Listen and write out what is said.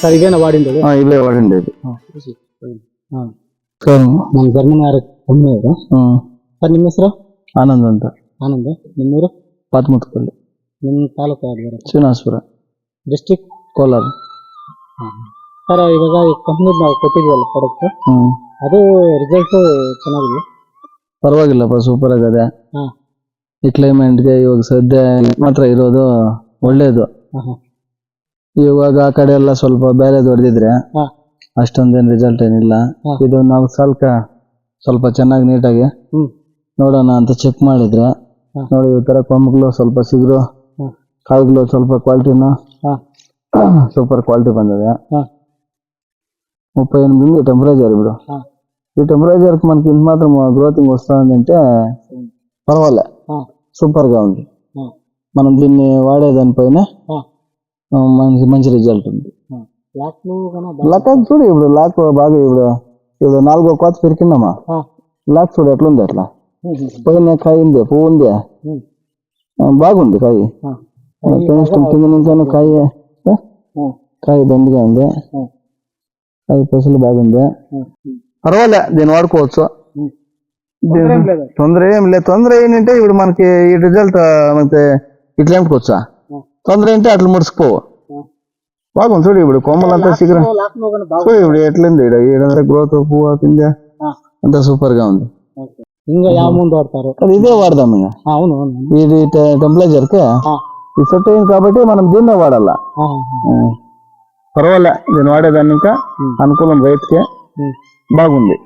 Sir ಇದೇನ ವಾಡಿಂದ ಹಾ ಇವೇ ವಾಡಿಂಡೇದು ನಮ್ಮ ಜರ್ಮನ್ ಕಮ್ಮಿ ಇದೆ ಸರ್ ನಿಮ್ಮ ಹೆಸರು? ಆನಂದ್ ಅಂತ. ಆನಂದ್. ನಿಮ್ಮೂರು? ಪಾತ್ಮುತ್ಕಲ್ಲು ನಿಮ್ಮ ತಾಲೂಕು ಯಾವ್ದು ಬರುತ್ತೆ? ಶ್ರೀನಿವಾಸಪುರ. ಡಿಸ್ಟಿಕ್ ಕೋಲಾರ. ಸರ್ ಇವಾಗ ಈ ಕಂಪ್ನಿ ನಾವು ಕೊಟ್ಟಿದ್ವಲ್ಲ ಪ್ರಾಡಕ್ಟ್ ಅದು ರಿಸಲ್ಟ್ ಚೆನ್ನಾಗಿದೆ? ಪರವಾಗಿಲ್ಲಪ್ಪ ಸೂಪರ್ ಆಗದೆ. ಈ ಕ್ಲೈಮೇಟ್ಗೆ ಇವಾಗ ಸದ್ಯ ಮಾತ್ರ ಇರೋದು ಒಳ್ಳೇದು. ಇವಾಗ ಆ ಕಡೆ ಎಲ್ಲ ಸ್ವಲ್ಪ ಬೇರೆ ಹೊಡೆದಿದ್ರೆ ಹಾ. ಅಷ್ಟೊಂದೇನು ರಿಸಲ್ಟ್ ಏನಿಲ್ಲ ಹಾ. ಇದು ನಾವು ಸ್ವಲ್ಪ ಸ್ವಲ್ಪ ಚೆನ್ನಾಗಿ ನೀಟಾಗಿ ಹ್ಮ್. ನೋಡೋಣ ಅಂತ ಚೆಕ್ ಮಾಡಿದ್ರೆ ಹಾ. ನೋಡಿ ಈ ತರ ಕೊಂಬಗಳು ಸ್ವಲ್ಪ ಸಿಗ್ರು ಹಾ. ಕಾಯಿಗಳು ಸ್ವಲ್ಪ ಕ್ವಾಲಿಟಿನ ಹಾ. ಸೂಪರ್ ಕ್ವಾಲಿಟಿ ಬಂದಿದೆ ಹಾ. ముప్పై ఎనిమిది టెంపరేచర్ ఇప్పుడు ఆ. ఈ టెంపరేచర్ కి మనకి ఇంత మాత్రం గ్రోతింగ్ వస్తుందంటే పర్వాలే ఆ. సూపర్ గా ఉంది ఆ. మనం దీన్ని వాడేదానిపైన ఆ. మనకి మంచి రిజల్ట్ ఉంది. లాక్ చూడు ఇప్పుడు లాక్ బాగా ఇప్పుడు ఇప్పుడు నాలుగో కోత పెరికిందమ్మా. లాక్ చూడు ఎట్లుంది అట్లా. పైన కాయ ఉంది పువ్వు ఉంది? బాగుంది కాయ. కనిష్టం కింద నుంచి కాయ. కాయ దండిగా ఉంది. కాయ పసులు బాగుంది పర్వాలే దీన్ని వాడుకోవచ్చు. తొందర ఏం లేదు. తొందర ఏంటంటే ఇప్పుడు మనకి ఈ రిజల్ట్ మనకి ఇట్లా ఏమిటికొచ్చా. తొందర ఏంటి అట్లా ముడిసిపోవు ఉం. బాగుంది చూడు ఇప్పుడు కొమ్మలంతా శీఘ్రం చూడు ఇప్పుడు ఎట్లుంది ఈడంతా గ్రోత్ పువ్వు కింద ఆ. అంతా సూపర్గా ఉంది ఇంకా ಯಾವ ముందు వాడతారు. ఇదే వాడదాం ఇంకా. అవును ఇది టెంపరేచర్కి సెట్ అయింది కాబట్టి మనం దీన్నే వాడాలా. పర్వాలే దీన్ని వాడేదాన్ని ఇంకా. అనుకూలం రైతుకే. బాగుంది.